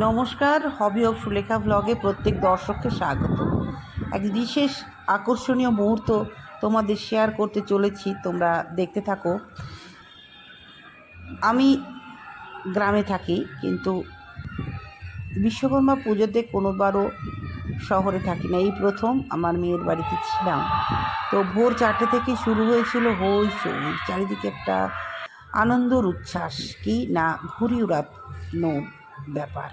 নমস্কার, হবি অফ সুলেখা ব্লগে প্রত্যেক দর্শককে স্বাগত। এক বিশেষ আকর্ষণীয় মুহূর্ত তোমাদের শেয়ার করতে চলেছি, তোমরা দেখতে থাকো। আমি গ্রামে থাকি, কিন্তু বিশ্বকর্মা পুজোতে কোনোবারও শহরে থাকি না। এই প্রথম আমার মেয়ের বাড়িতে ছিলাম। তো ভোর চারটে থেকে শুরু হয়েছিল হই চই, চারিদিকে একটা আনন্দর উচ্ছ্বাস, কি না ঘুরি উড়ানো ব্যাপার।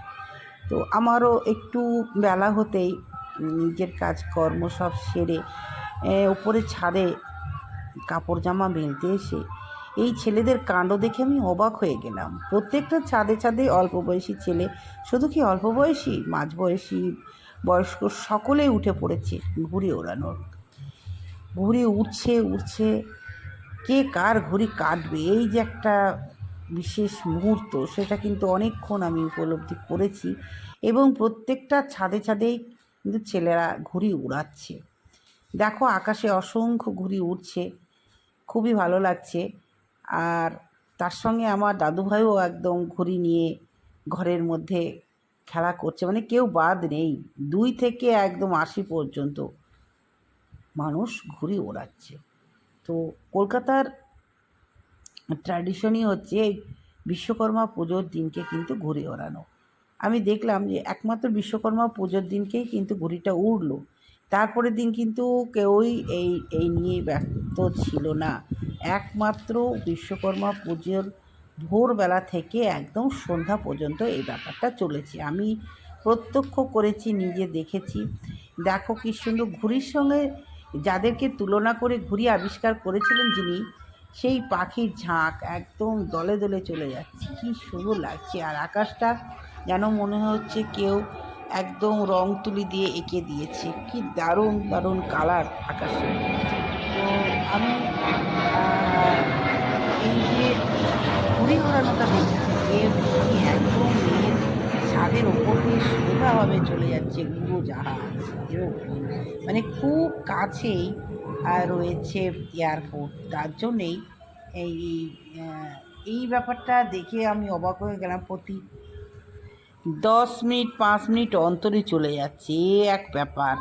তো আমারও একটু বেলা হতেই নিজের কাজকর্ম সব সেরে এ, উপরে ছাদে কাপড় জামা মেলতে এসে এই ছেলেদের কাণ্ড দেখে আমি অবাক হয়ে গেলাম। প্রত্যেকটা ছাদে ছাদে অল্প বয়সী ছেলে শুধু কি অল্প বয়সী? মাঝবয়সী বয়স্ক সকলেই উঠে পড়েছে ঘুড়ি ওড়ানোর। ঘুড়ি উঠছে উঠছে কে কার ঘুড়ি কাটবে? এই যে একটা বিশেষ মুহূর্ত, সেটা কিন্তু অনেকক্ষণ আমি উপলব্ধি করেছি এবং প্রত্যেকটা ছাদে ছাদেই কিন্তু ছেলেরা ঘুড়ি উড়াচ্ছে। দেখো আকাশে অসংখ্য ঘুড়ি উড়ছে, খুবই ভালো লাগছে। আর তার সঙ্গে আমার দাদুভাইও একদম ঘুড়ি নিয়ে ঘরের মধ্যে খেলা করছে মানে কেউ বাদ নেই। দুই থেকে একদম আশি পর্যন্ত মানুষ ঘুড়ি ওড়াচ্ছে। তো কলকাতার ট্র্যাডিশনই হচ্ছে এই বিশ্বকর্মা পুজোর দিনকে কিন্তু ঘুরে ওড়ানো। আমি দেখলাম যে একমাত্র বিশ্বকর্মা পুজোর দিনকেই কিন্তু ঘুড়িটা উড়লো। তারপরের দিন কিন্তু কেউই এই এই নিয়ে ব্যস্ত ছিল না। একমাত্র বিশ্বকর্মা পুজোর ভোরবেলা থেকে একদম সন্ধ্যা পর্যন্ত এই ব্যাপারটা চলেছে। আমি প্রত্যক্ষ করেছি, নিজে দেখেছি। দেখো কি সুন্দর, ঘুড়ির সঙ্গে যাদেরকে তুলনা করে, ঘুড়ি আবিষ্কার করেছিলেন যিনি সেই পাখির ঝাঁক একদম দলে দলে চলে যাচ্ছে। কি সুন্দর লাগছে। আর আকাশটা যেন মনে হচ্ছে কেউ একদম রং তুলি দিয়ে এঁকে দিয়েছে। কি দারুণ দারুণ কালার আকাশে তো আমি এই যে ঘুড়ি ঘোরানোটা দেখছি একদম মেয়ের ছাদের ওপর দিয়ে সোজাভাবে চলে যাচ্ছে। উড়োজাহাজ এরোপ্লেন মানে খুব কাছেই রয়েছে এয়ারপোর্ট তার জন্যেই এই এই ব্যাপারটা দেখে আমি অবাক হয়ে গেলাম। প্রতি দশ মিনিট, পাঁচ মিনিট অন্তরে চলে যাচ্ছে। এ এক ব্যাপার।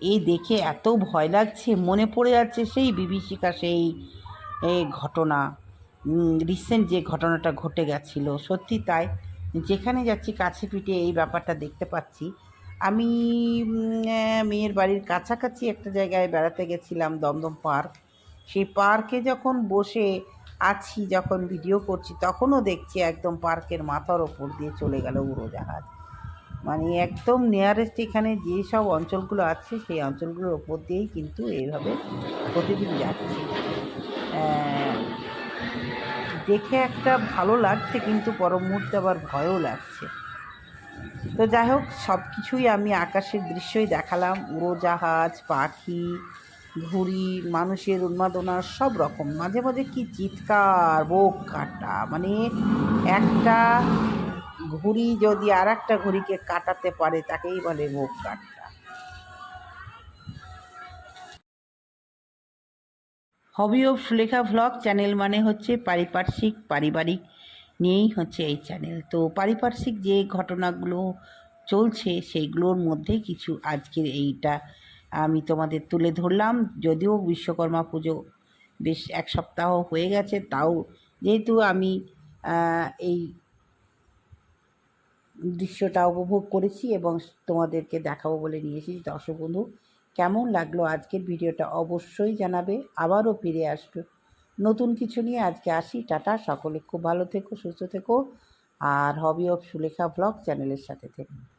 এই দেখে এত ভয় লাগছে, মনে পড়ে যাচ্ছে সেই বিভীষিকা, সেই ঘটনা। রিসেন্ট যে ঘটনাটা ঘটে গেছিল। সত্যি তাই। যেখানে যাচ্ছি, কাছে পিঠে এই ব্যাপারটা দেখতে পাচ্ছি। আমি মেয়ের বাড়ির কাছাকাছি একটা জায়গায় বেড়াতে গেছিলাম, দমদম পার্ক। সেই পার্কে যখন বসে আছি, যখন ভিডিও করছি, তখনও দেখছি একদম পার্কের মাথার ওপর দিয়ে চলে গেল উড়োজাহাজ। মানে একদম নিয়ারেস্ট এখানে যেসব অঞ্চলগুলো আছে, সেই অঞ্চলগুলোর ওপর দিয়েই কিন্তু এইভাবে প্রতিদিন যাচ্ছে। দেখে একটা ভালো লাগছে, কিন্তু পর মুহূর্তে আবার ভয়ও লাগছে। তো যাই হোক সব কিছুই আমি আকাশের দৃশ্যই দেখালাম। উড়োজাহাজ, পাখি, ঘুড়ি, মানুষের উন্মাদনা, সব রকম। মাঝে মাঝে কি চিৎকার, বোক কাটা মানে একটা ঘুড়ি যদি আর একটা ঘুড়িকে কাটাতে পারে, তাকেই বলে বোক কাটা। Hobby of Sulekha vlog channel মানে হচ্ছে পারিপার্শ্বিক, পারিবারিক নিয়েই হচ্ছে এই চ্যানেল তো পারিপার্শ্বিক যে ঘটনাগুলো চলছে, সেইগুলোর মধ্যে কিছু আজকের এইটা আমি তোমাদের তুলে ধরলাম। যদিও বিশ্বকর্মা পুজো বেশ এক সপ্তাহ হয়ে গেছে, তাও যেহেতু আমি এই দৃশ্যটা উপভোগ করেছি এবং তোমাদেরকে দেখাবো বলে নিয়ে এসেছি। দর্শক বন্ধু, কেমন লাগল আজকের ভিডিওটা অবশ্যই জানাবে। আবারও ফিরে আসবে। নতুন কিছু নিয়ে আজকে আসি। টাটা, সকলে খুব ভালো থেকো, সুস্থ থেকো। আর হবি অফ সুলেখা ব্লগ চ্যানেলের সাথে থেকো।